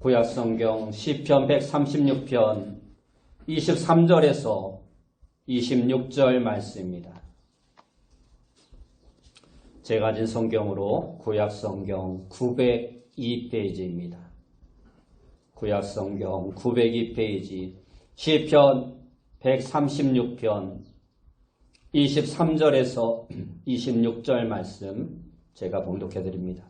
구약성경 시편 136편 23절에서 26절 말씀입니다. 제가 가진 성경으로 구약성경 902페이지입니다. 구약성경 902페이지 시편 136편 23절에서 26절 말씀 제가 봉독해 드립니다.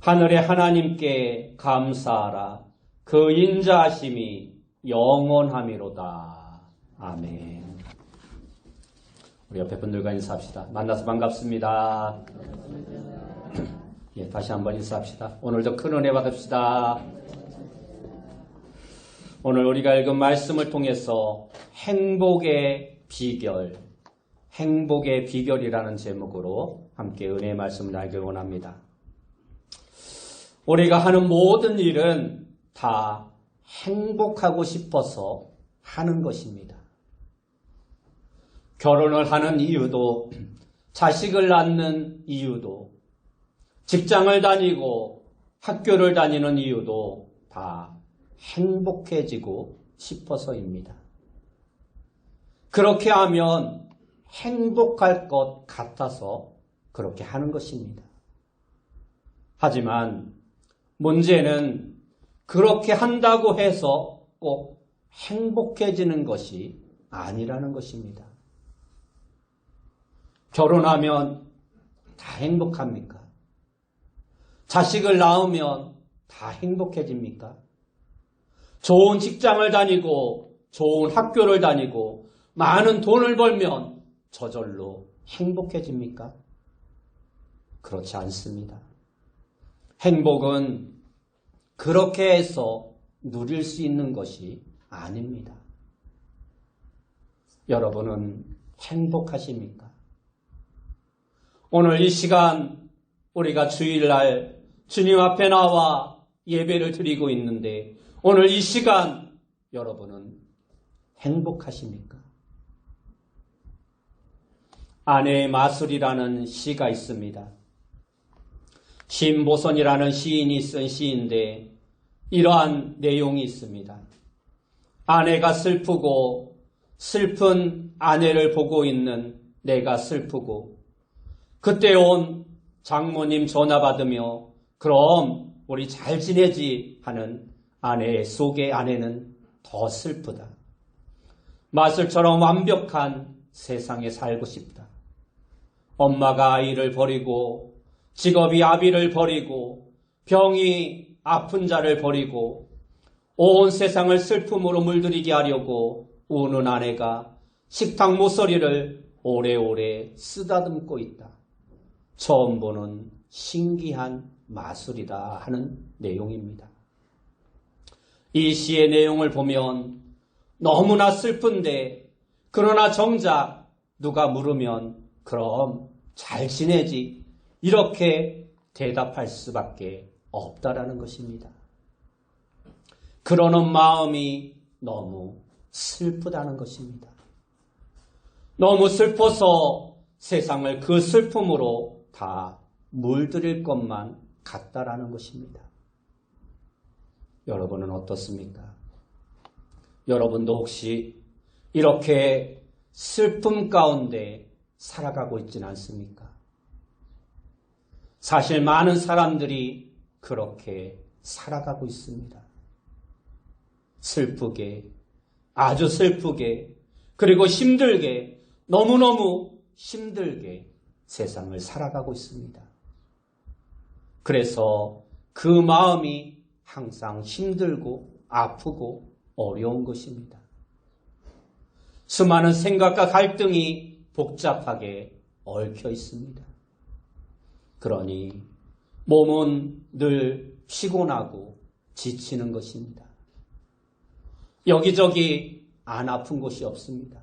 하늘의 하나님께 감사하라. 그 인자하심이 영원함이로다. 아멘. 우리 옆에 분들과 인사합시다. 만나서 반갑습니다. 예, 다시 한번 인사합시다. 오늘도 큰 은혜 받읍시다. 오늘 우리가 읽은 말씀을 통해서 행복의 비결, 행복의 비결이라는 제목으로 함께 은혜의 말씀을 알길 원합니다. 우리가 하는 모든 일은 다 행복하고 싶어서 하는 것입니다. 결혼을 하는 이유도, 자식을 낳는 이유도, 직장을 다니고 학교를 다니는 이유도 다 행복해지고 싶어서입니다. 그렇게 하면 행복할 것 같아서 그렇게 하는 것입니다. 하지만 문제는 그렇게 한다고 해서 꼭 행복해지는 것이 아니라는 것입니다. 결혼하면 다 행복합니까? 자식을 낳으면 다 행복해집니까? 좋은 직장을 다니고 좋은 학교를 다니고 많은 돈을 벌면 저절로 행복해집니까? 그렇지 않습니다. 행복은 그렇게 해서 누릴 수 있는 것이 아닙니다. 여러분은 행복하십니까? 오늘 이 시간 우리가 주일날 주님 앞에 나와 예배를 드리고 있는데 오늘 이 시간 여러분은 행복하십니까? 아내의 마술이라는 시가 있습니다. 신보선이라는 시인이 쓴 시인데 이러한 내용이 있습니다. 아내가 슬프고 슬픈 아내를 보고 있는 내가 슬프고 그때 온 장모님 전화 받으며 그럼 우리 잘 지내지 하는 아내의 속의 아내는 더 슬프다. 마술처럼 완벽한 세상에 살고 싶다. 엄마가 아이를 버리고 직업이 아비를 버리고 병이 아픈 자를 버리고 온 세상을 슬픔으로 물들이게 하려고 우는 아내가 식탁 모서리를 오래오래 쓰다듬고 있다. 처음 보는 신기한 마술이다 하는 내용입니다. 이 시의 내용을 보면 너무나 슬픈데 그러나 정작 누가 물으면 그럼 잘 지내지 이렇게 대답할 수밖에 없다라는 것입니다. 그러는 마음이 너무 슬프다는 것입니다. 너무 슬퍼서 세상을 그 슬픔으로 다 물들일 것만 같다라는 것입니다. 여러분은 어떻습니까? 여러분도 혹시 이렇게 슬픔 가운데 살아가고 있지는 않습니까? 사실 많은 사람들이 그렇게 살아가고 있습니다. 슬프게, 아주 슬프게, 그리고 힘들게, 너무너무 힘들게 세상을 살아가고 있습니다. 그래서 그 마음이 항상 힘들고 아프고 어려운 것입니다. 수많은 생각과 갈등이 복잡하게 얽혀 있습니다. 그러니 몸은 늘 피곤하고 지치는 것입니다. 여기저기 안 아픈 곳이 없습니다.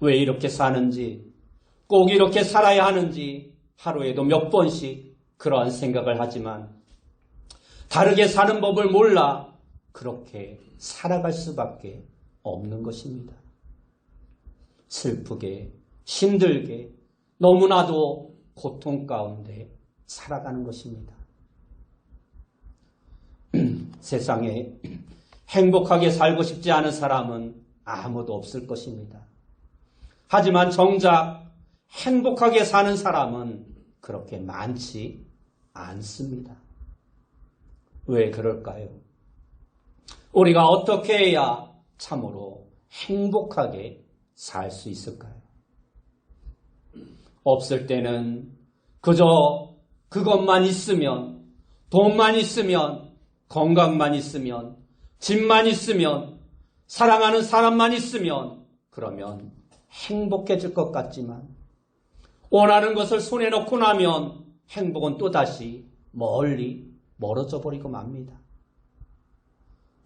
왜 이렇게 사는지, 꼭 이렇게 살아야 하는지 하루에도 몇 번씩 그러한 생각을 하지만 다르게 사는 법을 몰라 그렇게 살아갈 수밖에 없는 것입니다. 슬프게, 힘들게, 너무나도 고통 가운데 살아가는 것입니다. 세상에 행복하게 살고 싶지 않은 사람은 아무도 없을 것입니다. 하지만 정작 행복하게 사는 사람은 그렇게 많지 않습니다. 왜 그럴까요? 우리가 어떻게 해야 참으로 행복하게 살 수 있을까요? 없을 때는 그저 그것만 있으면, 돈만 있으면, 건강만 있으면, 집만 있으면, 사랑하는 사람만 있으면, 그러면 행복해질 것 같지만, 원하는 것을 손에 넣고 나면 행복은 또다시 멀리 멀어져 버리고 맙니다.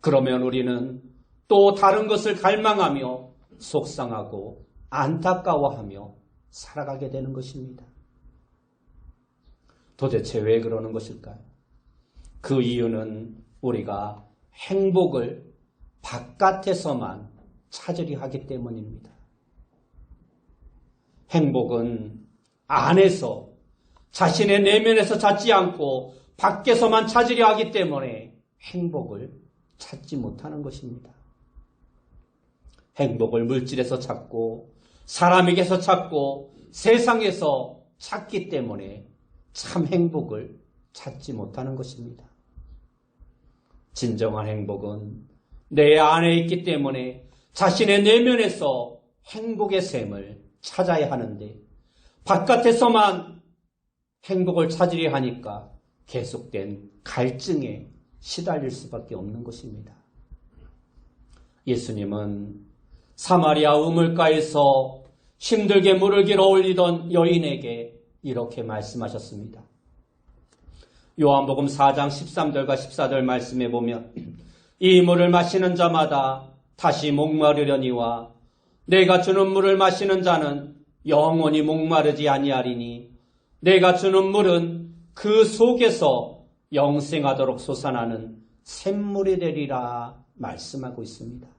그러면 우리는 또 다른 것을 갈망하며 속상하고 안타까워하며 살아가게 되는 것입니다. 도대체 왜 그러는 것일까요? 그 이유는 우리가 행복을 바깥에서만 찾으려 하기 때문입니다. 행복은 안에서 자신의 내면에서 찾지 않고 밖에서만 찾으려 하기 때문에 행복을 찾지 못하는 것입니다. 행복을 물질에서 찾고 사람에게서 찾고 세상에서 찾기 때문에 참 행복을 찾지 못하는 것입니다. 진정한 행복은 내 안에 있기 때문에 자신의 내면에서 행복의 셈을 찾아야 하는데 바깥에서만 행복을 찾으려 하니까 계속된 갈증에 시달릴 수밖에 없는 것입니다. 예수님은 사마리아 우물가에서 힘들게 물을 길어 올리던 여인에게 이렇게 말씀하셨습니다. 요한복음 4장 13절과 14절 말씀에 보면 이 물을 마시는 자마다 다시 목마르려니와 내가 주는 물을 마시는 자는 영원히 목마르지 아니하리니 내가 주는 물은 그 속에서 영생하도록 솟아나는 샘물이 되리라 말씀하고 있습니다.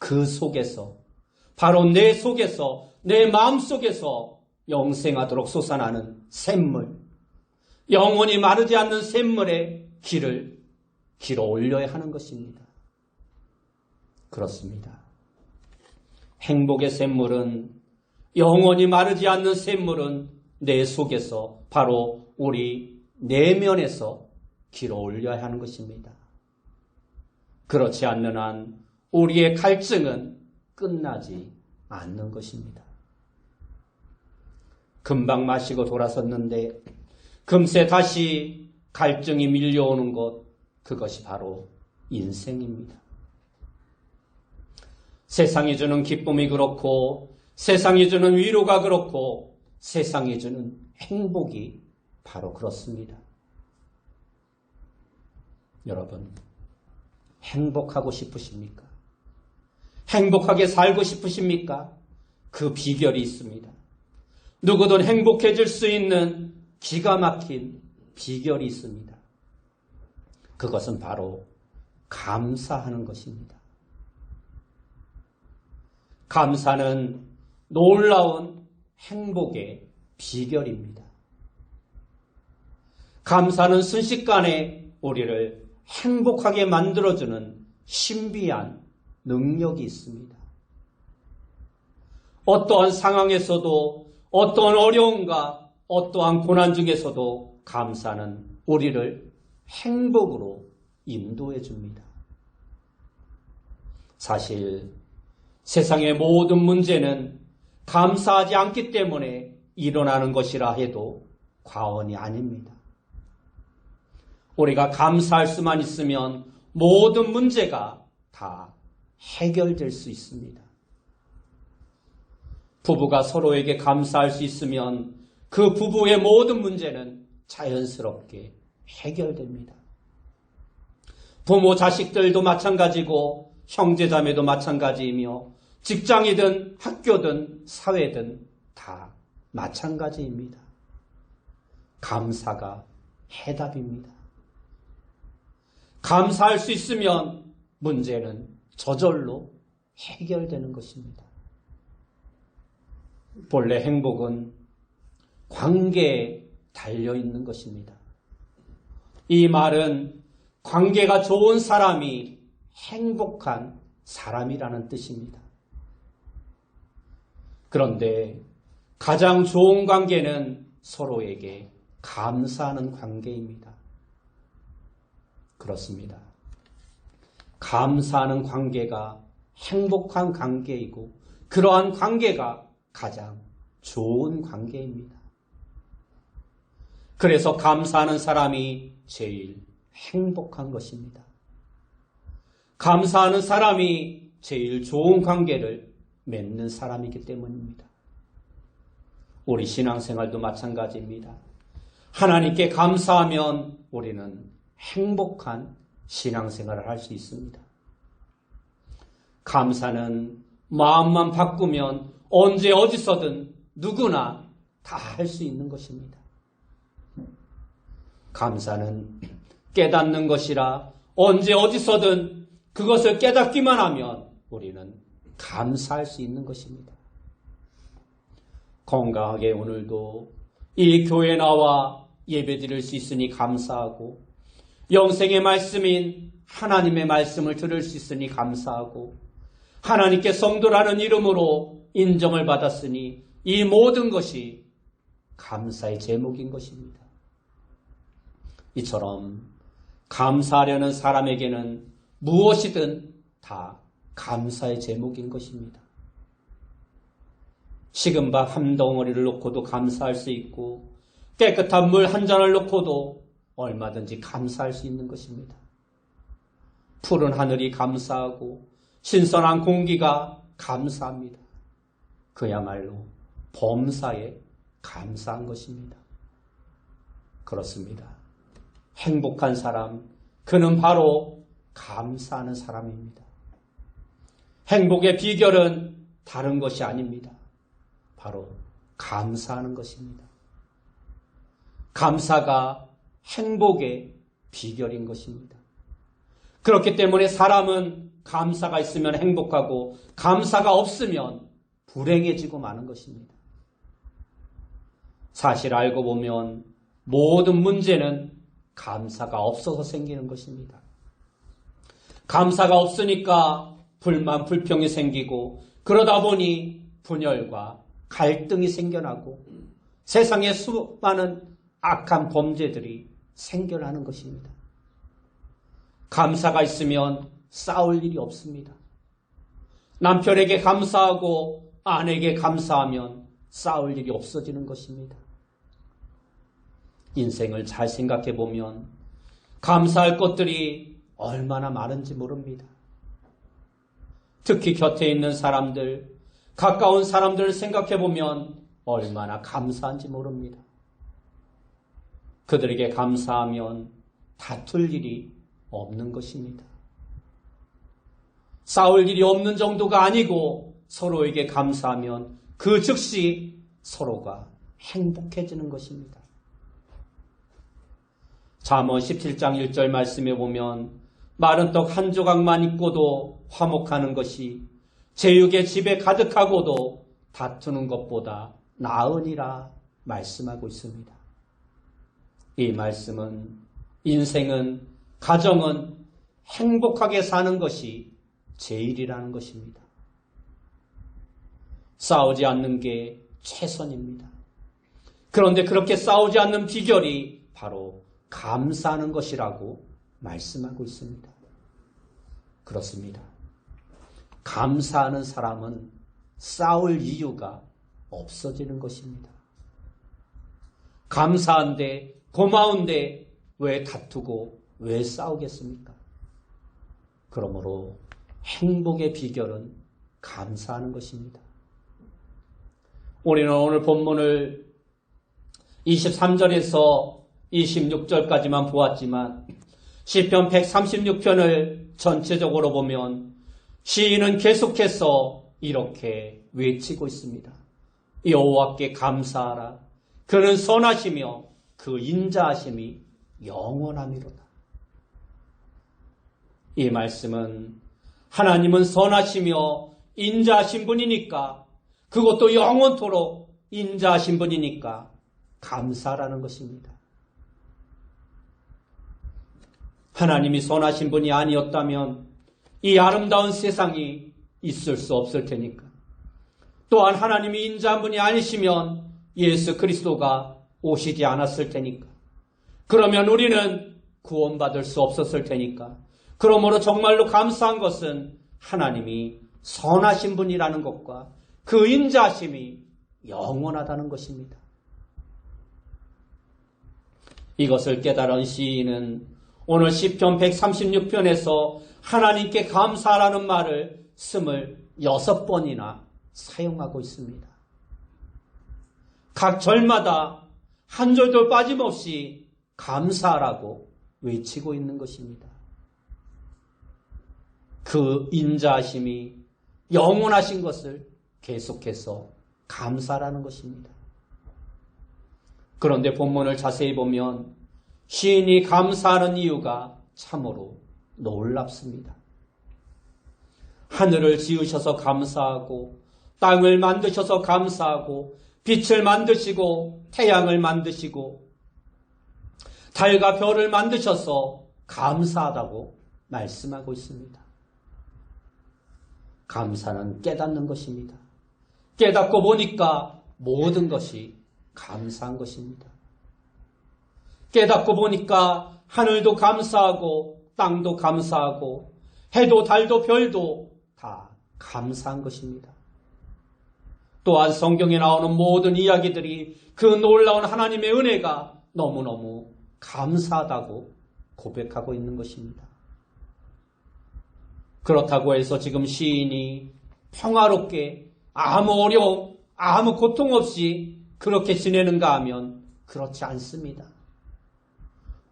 그 속에서 바로 내 속에서 내 마음 속에서 영생하도록 솟아나는 샘물 영원히 마르지 않는 샘물의 길을 길어 올려야 하는 것입니다. 그렇습니다. 행복의 샘물은 영원히 마르지 않는 샘물은 내 속에서 바로 우리 내면에서 길어 올려야 하는 것입니다. 그렇지 않는 한 우리의 갈증은 끝나지 않는 것입니다. 금방 마시고 돌아섰는데 금세 다시 갈증이 밀려오는 것, 그것이 바로 인생입니다. 세상이 주는 기쁨이 그렇고 세상이 주는 위로가 그렇고 세상이 주는 행복이 바로 그렇습니다. 여러분, 행복하고 싶으십니까? 행복하게 살고 싶으십니까? 그 비결이 있습니다. 누구든 행복해질 수 있는 기가 막힌 비결이 있습니다. 그것은 바로 감사하는 것입니다. 감사는 놀라운 행복의 비결입니다. 감사는 순식간에 우리를 행복하게 만들어주는 신비한 능력이 있습니다. 어떠한 상황에서도 어떠한 어려움과 어떠한 고난 중에서도 감사는 우리를 행복으로 인도해 줍니다. 사실 세상의 모든 문제는 감사하지 않기 때문에 일어나는 것이라 해도 과언이 아닙니다. 우리가 감사할 수만 있으면 모든 문제가 다 해결될 수 있습니다. 부부가 서로에게 감사할 수 있으면 그 부부의 모든 문제는 자연스럽게 해결됩니다. 부모 자식들도 마찬가지고 형제자매도 마찬가지이며 직장이든 학교든 사회든 다 마찬가지입니다. 감사가 해답입니다. 감사할 수 있으면 문제는 저절로 해결되는 것입니다. 본래 행복은 관계에 달려 있는 것입니다. 이 말은 관계가 좋은 사람이 행복한 사람이라는 뜻입니다. 그런데 가장 좋은 관계는 서로에게 감사하는 관계입니다. 그렇습니다. 감사하는 관계가 행복한 관계이고 그러한 관계가 가장 좋은 관계입니다. 그래서 감사하는 사람이 제일 행복한 것입니다. 감사하는 사람이 제일 좋은 관계를 맺는 사람이기 때문입니다. 우리 신앙생활도 마찬가지입니다. 하나님께 감사하면 우리는 행복한 신앙생활을 할 수 있습니다. 감사는 마음만 바꾸면 언제 어디서든 누구나 다 할 수 있는 것입니다. 감사는 깨닫는 것이라 언제 어디서든 그것을 깨닫기만 하면 우리는 감사할 수 있는 것입니다. 건강하게 오늘도 이 교회 나와 예배 드릴 수 있으니 감사하고 영생의 말씀인 하나님의 말씀을 들을 수 있으니 감사하고 하나님께 성도라는 이름으로 인정을 받았으니 이 모든 것이 감사의 제목인 것입니다. 이처럼 감사하려는 사람에게는 무엇이든 다 감사의 제목인 것입니다. 식은 밥 한 덩어리를 놓고도 감사할 수 있고 깨끗한 물 한 잔을 놓고도 얼마든지 감사할 수 있는 것입니다. 푸른 하늘이 감사하고 신선한 공기가 감사합니다. 그야말로 범사에 감사한 것입니다. 그렇습니다. 행복한 사람, 그는 바로 감사하는 사람입니다. 행복의 비결은 다른 것이 아닙니다. 바로 감사하는 것입니다. 감사가 행복의 비결인 것입니다. 그렇기 때문에 사람은 감사가 있으면 행복하고 감사가 없으면 불행해지고 마는 것입니다. 사실 알고 보면 모든 문제는 감사가 없어서 생기는 것입니다. 감사가 없으니까 불만, 불평이 생기고 그러다 보니 분열과 갈등이 생겨나고 세상에 수많은 악한 범죄들이 생겨나는 것입니다. 감사가 있으면 싸울 일이 없습니다. 남편에게 감사하고 아내에게 감사하면 싸울 일이 없어지는 것입니다. 인생을 잘 생각해 보면 감사할 것들이 얼마나 많은지 모릅니다. 특히 곁에 있는 사람들, 가까운 사람들을 생각해 보면 얼마나 감사한지 모릅니다. 그들에게 감사하면 다툴 일이 없는 것입니다. 싸울 일이 없는 정도가 아니고 서로에게 감사하면 그 즉시 서로가 행복해지는 것입니다. 잠언 17장 1절 말씀에 보면 마른 떡 한 조각만 있고도 화목하는 것이 제육의 집에 가득하고도 다투는 것보다 나으니라 말씀하고 있습니다. 이 말씀은 인생은 가정은 행복하게 사는 것이 제일이라는 것입니다. 싸우지 않는 게 최선입니다. 그런데 그렇게 싸우지 않는 비결이 바로 감사하는 것이라고 말씀하고 있습니다. 그렇습니다. 감사하는 사람은 싸울 이유가 없어지는 것입니다. 감사한데, 고마운데 왜 다투고 왜 싸우겠습니까? 그러므로 행복의 비결은 감사하는 것입니다. 우리는 오늘 본문을 23절에서 26절까지만 보았지만 시편 136편을 전체적으로 보면 시인은 계속해서 이렇게 외치고 있습니다. 여호와께 감사하라. 그는 선하시며 그 인자하심이 영원함이로다. 이 말씀은 하나님은 선하시며 인자하신 분이니까 그것도 영원토록 인자하신 분이니까 감사라는 것입니다. 하나님이 선하신 분이 아니었다면 이 아름다운 세상이 있을 수 없을 테니까. 또한 하나님이 인자한 분이 아니시면 예수 그리스도가 오시지 않았을 테니까. 그러면 우리는 구원받을 수 없었을 테니까. 그러므로 정말로 감사한 것은 하나님이 선하신 분이라는 것과 그 인자심이 영원하다는 것입니다. 이것을 깨달은 시인은 오늘 시편 136편에서 하나님께 감사라는 말을 스물 여섯 번이나 사용하고 있습니다. 각 절마다 한 절도 빠짐없이 감사라고 외치고 있는 것입니다. 그 인자하심이 영원하신 것을 계속해서 감사라는 것입니다. 그런데 본문을 자세히 보면 시인이 감사하는 이유가 참으로 놀랍습니다. 하늘을 지으셔서 감사하고 땅을 만드셔서 감사하고 빛을 만드시고 태양을 만드시고 달과 별을 만드셔서 감사하다고 말씀하고 있습니다. 감사는 깨닫는 것입니다. 깨닫고 보니까 모든 것이 감사한 것입니다. 깨닫고 보니까 하늘도 감사하고 땅도 감사하고 해도 달도 별도 다 감사한 것입니다. 또한 성경에 나오는 모든 이야기들이 그 놀라운 하나님의 은혜가 너무너무 감사하다고 고백하고 있는 것입니다. 그렇다고 해서 지금 시인이 평화롭게 아무 어려움, 아무 고통 없이 그렇게 지내는가 하면 그렇지 않습니다.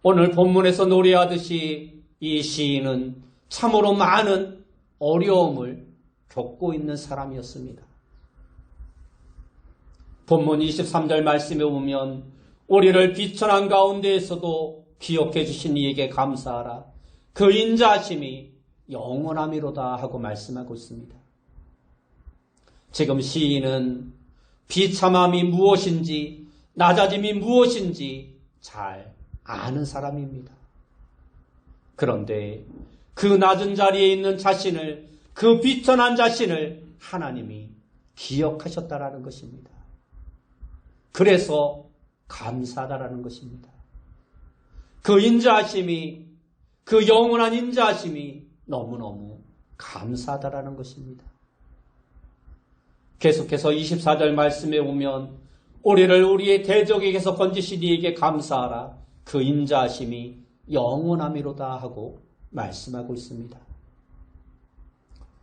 오늘 본문에서 노래하듯이 이 시인은 참으로 많은 어려움을 겪고 있는 사람이었습니다. 본문 23절 말씀에 보면 우리를 비천한 가운데에서도 기억해 주신 이에게 감사하라. 그 인자심이 영원함이로다 하고 말씀하고 있습니다. 지금 시인은 비참함이 무엇인지 낮아짐이 무엇인지 잘 아는 사람입니다. 그런데 그 낮은 자리에 있는 자신을 그 비천한 자신을 하나님이 기억하셨다라는 것입니다. 그래서 감사하다라는 것입니다. 그 인자하심이 그 영원한 인자하심이 너무너무 감사하다라는 것입니다. 계속해서 24절 말씀에 보면 우리를 우리의 대적에게서 건지신 이에게 감사하라. 그 인자하심이 영원함이로다 하고 말씀하고 있습니다.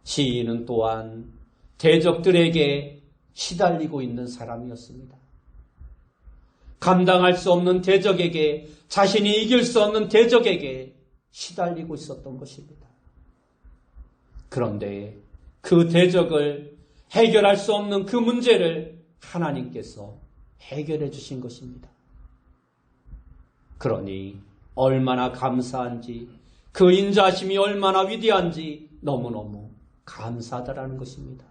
시인은 또한 대적들에게 시달리고 있는 사람이었습니다. 감당할 수 없는 대적에게 자신이 이길 수 없는 대적에게 시달리고 있었던 것입니다. 그런데 그 대적을 해결할 수 없는 그 문제를 하나님께서 해결해 주신 것입니다. 그러니 얼마나 감사한지 그 인자심이 얼마나 위대한지 너무너무 감사하다라는 것입니다.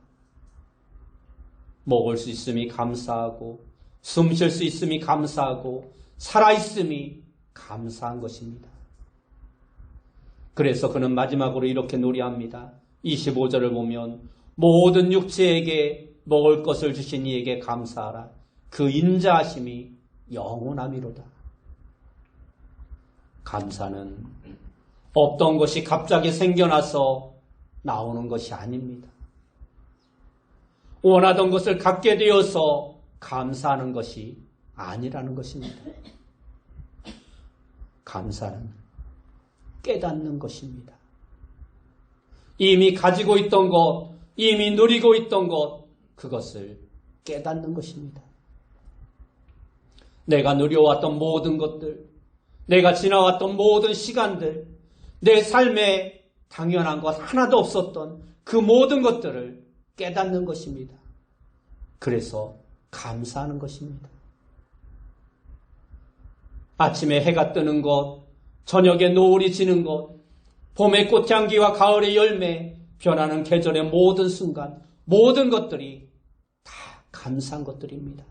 먹을 수 있음이 감사하고 숨 쉴 수 있음이 감사하고 살아있음이 감사한 것입니다. 그래서 그는 마지막으로 이렇게 노래합니다. 25절을 보면 모든 육체에게 먹을 것을 주신 이에게 감사하라. 그 인자하심이 영원함이로다. 감사는 없던 것이 갑자기 생겨나서 나오는 것이 아닙니다. 원하던 것을 갖게 되어서 감사하는 것이 아니라는 것입니다. 감사는 깨닫는 것입니다. 이미 가지고 있던 것, 이미 누리고 있던 것, 그것을 깨닫는 것입니다. 내가 누려왔던 모든 것들, 내가 지나왔던 모든 시간들, 내 삶에 당연한 것 하나도 없었던 그 모든 것들을 깨닫는 것입니다. 그래서 감사하는 것입니다. 아침에 해가 뜨는 것, 저녁에 노을이 지는 것, 봄의 꽃향기와 가을의 열매, 변하는 계절의 모든 순간, 모든 것들이 다 감사한 것들입니다.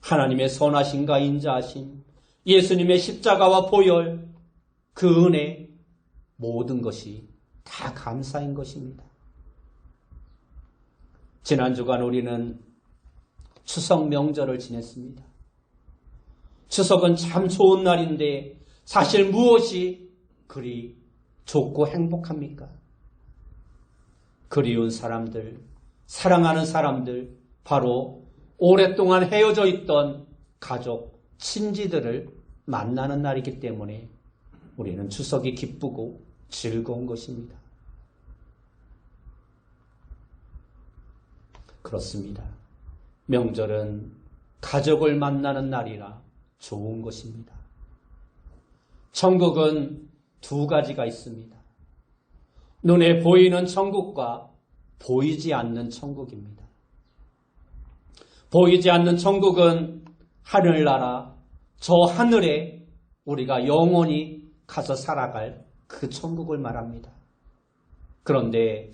하나님의 선하심과 인자하심, 예수님의 십자가와 보혈, 그 은혜, 모든 것이 다 감사인 것입니다. 지난 주간 우리는 추석 명절을 지냈습니다. 추석은 참 좋은 날인데 사실 무엇이 그리 좋고 행복합니까? 그리운 사람들, 사랑하는 사람들, 바로 오랫동안 헤어져 있던 가족, 친지들을 만나는 날이기 때문에 우리는 추석이 기쁘고 즐거운 것입니다. 그렇습니다. 명절은 가족을 만나는 날이라 좋은 것입니다. 천국은 두 가지가 있습니다. 눈에 보이는 천국과 보이지 않는 천국입니다. 보이지 않는 천국은 하늘나라, 저 하늘에 우리가 영원히 가서 살아갈 그 천국을 말합니다. 그런데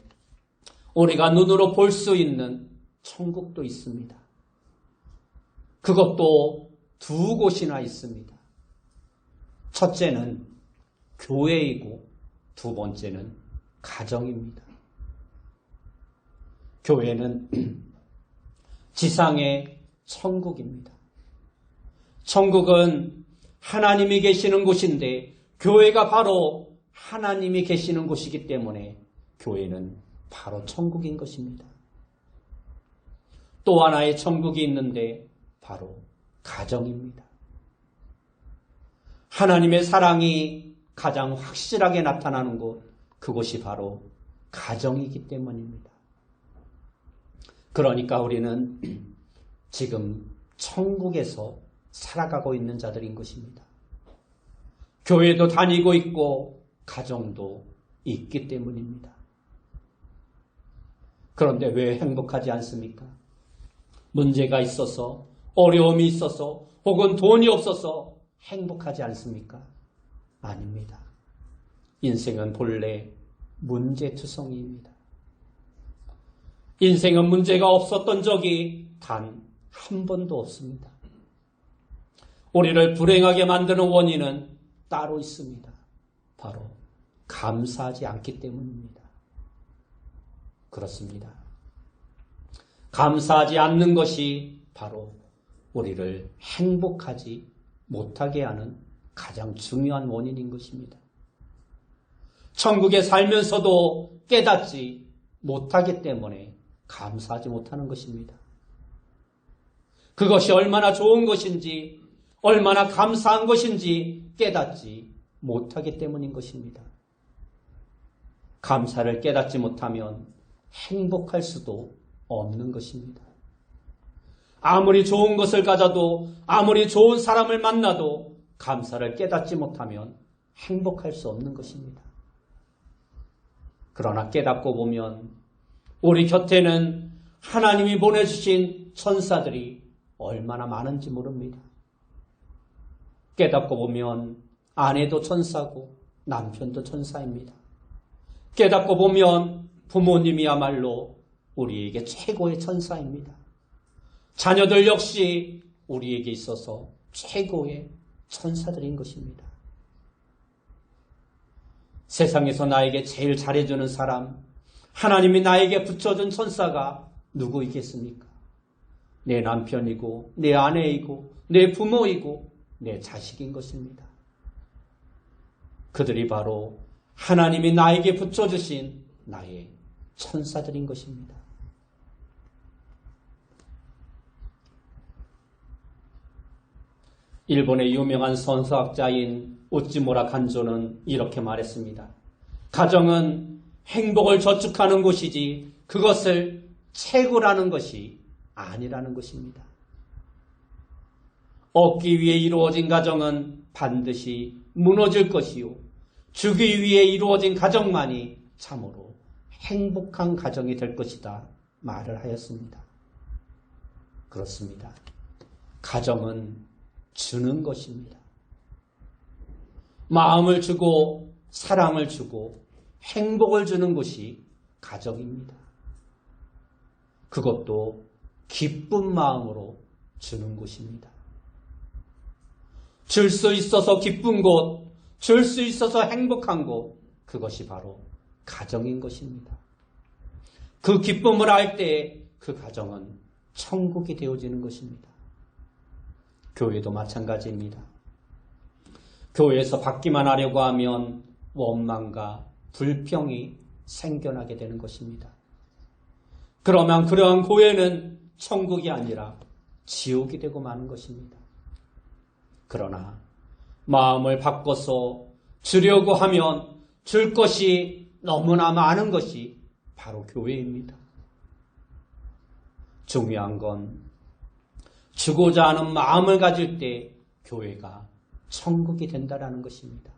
우리가 눈으로 볼 수 있는 천국도 있습니다. 그것도 두 곳이나 있습니다. 첫째는 교회이고 두 번째는 가정입니다. 교회는 지상의 천국입니다. 천국은 하나님이 계시는 곳인데 교회가 바로 하나님이 계시는 곳이기 때문에 교회는 바로 천국인 것입니다. 또 하나의 천국이 있는데 바로 가정입니다. 하나님의 사랑이 가장 확실하게 나타나는 곳, 그곳이 바로 가정이기 때문입니다. 그러니까 우리는 지금 천국에서 살아가고 있는 자들인 것입니다. 교회도 다니고 있고 가정도 있기 때문입니다. 그런데 왜 행복하지 않습니까? 문제가 있어서, 어려움이 있어서, 혹은 돈이 없어서 행복하지 않습니까? 아닙니다. 인생은 본래 문제투성이입니다. 인생은 문제가 없었던 적이 단 한 번도 없습니다. 우리를 불행하게 만드는 원인은 따로 있습니다. 바로 감사하지 않기 때문입니다. 그렇습니다. 감사하지 않는 것이 바로 우리를 행복하지 못하게 하는 가장 중요한 원인인 것입니다. 천국에 살면서도 깨닫지 못하기 때문에 감사하지 못하는 것입니다. 그것이 얼마나 좋은 것인지, 얼마나 감사한 것인지 깨닫지 못하기 때문인 것입니다. 감사를 깨닫지 못하면 행복할 수도 없는 것입니다. 아무리 좋은 것을 가져도, 아무리 좋은 사람을 만나도 감사를 깨닫지 못하면 행복할 수 없는 것입니다. 그러나 깨닫고 보면 우리 곁에는 하나님이 보내주신 천사들이 얼마나 많은지 모릅니다. 깨닫고 보면 아내도 천사고 남편도 천사입니다. 깨닫고 보면 부모님이야말로 우리에게 최고의 천사입니다. 자녀들 역시 우리에게 있어서 최고의 천사들인 것입니다. 세상에서 나에게 제일 잘해주는 사람, 하나님이 나에게 붙여준 천사가 누구이겠습니까? 내 남편이고, 내 아내이고, 내 부모이고, 내 자식인 것입니다. 그들이 바로 하나님이 나에게 붙여주신 나의 천사들인 것입니다. 일본의 유명한 선서학자인 우찌모라 간조는 이렇게 말했습니다. 가정은 행복을 저축하는 곳이지 그것을 채굴하는 것이 아니라는 것입니다. 얻기 위해 이루어진 가정은 반드시 무너질 것이요. 주기 위해 이루어진 가정만이 참으로 행복한 가정이 될 것이다 말을 하였습니다. 그렇습니다. 가정은 주는 것입니다. 마음을 주고 사랑을 주고 행복을 주는 것이 가정입니다. 그것도 기쁜 마음으로 주는 것입니다. 줄 수 있어서 기쁜 곳, 줄 수 있어서 행복한 곳, 그것이 바로 가정인 것입니다. 그 기쁨을 알 때 그 가정은 천국이 되어지는 것입니다. 교회도 마찬가지입니다. 교회에서 받기만 하려고 하면 원망과 불평이 생겨나게 되는 것입니다. 그러면 그러한 교회는 천국이 아니라 지옥이 되고 마는 것입니다. 그러나 마음을 바꿔서 주려고 하면 줄 것이 너무나 많은 것이 바로 교회입니다. 중요한 건 주고자 하는 마음을 가질 때 교회가 천국이 된다라는 것입니다.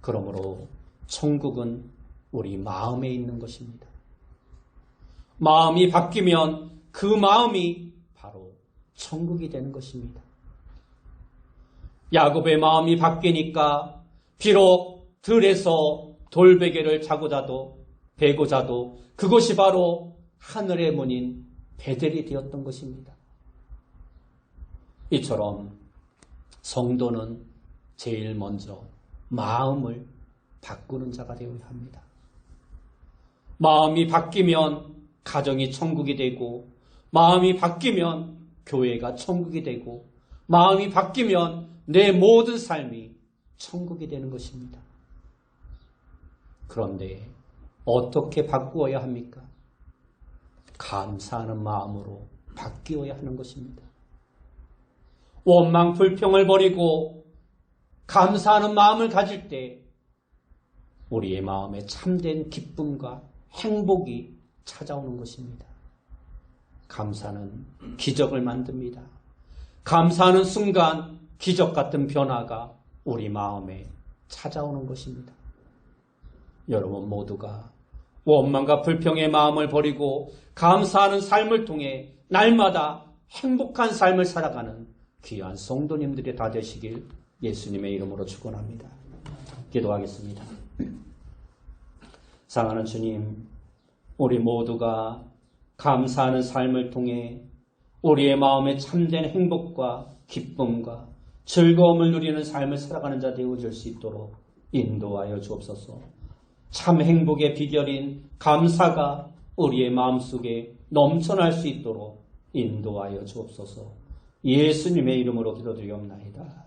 그러므로 천국은 우리 마음에 있는 것입니다. 마음이 바뀌면 그 마음이 바로 천국이 되는 것입니다. 야곱의 마음이 바뀌니까 비록 들에서 돌베개를 자고 자도 베고 자도 그것이 바로 하늘의 문인 베델이 되었던 것입니다. 이처럼 성도는 제일 먼저 마음을 바꾸는 자가 되어야 합니다. 마음이 바뀌면 가정이 천국이 되고, 마음이 바뀌면 교회가 천국이 되고, 마음이 바뀌면 내 모든 삶이 천국이 되는 것입니다. 그런데 어떻게 바꾸어야 합니까? 감사하는 마음으로 바뀌어야 하는 것입니다. 원망, 불평을 버리고 감사하는 마음을 가질 때 우리의 마음에 참된 기쁨과 행복이 찾아오는 것입니다. 감사는 기적을 만듭니다. 감사하는 순간 기적 같은 변화가 우리 마음에 찾아오는 것입니다. 여러분 모두가 원망과 불평의 마음을 버리고 감사하는 삶을 통해 날마다 행복한 삶을 살아가는 귀한 성도님들이 다 되시길 예수님의 이름으로 축원합니다. 기도하겠습니다. 사랑하는 주님, 우리 모두가 감사하는 삶을 통해 우리의 마음에 참된 행복과 기쁨과 즐거움을 누리는 삶을 살아가는 자 되어줄 수 있도록 인도하여 주옵소서. 참 행복의 비결인 감사가 우리의 마음속에 넘쳐날 수 있도록 인도하여 주옵소서. 예수님의 이름으로 기도드리옵나이다.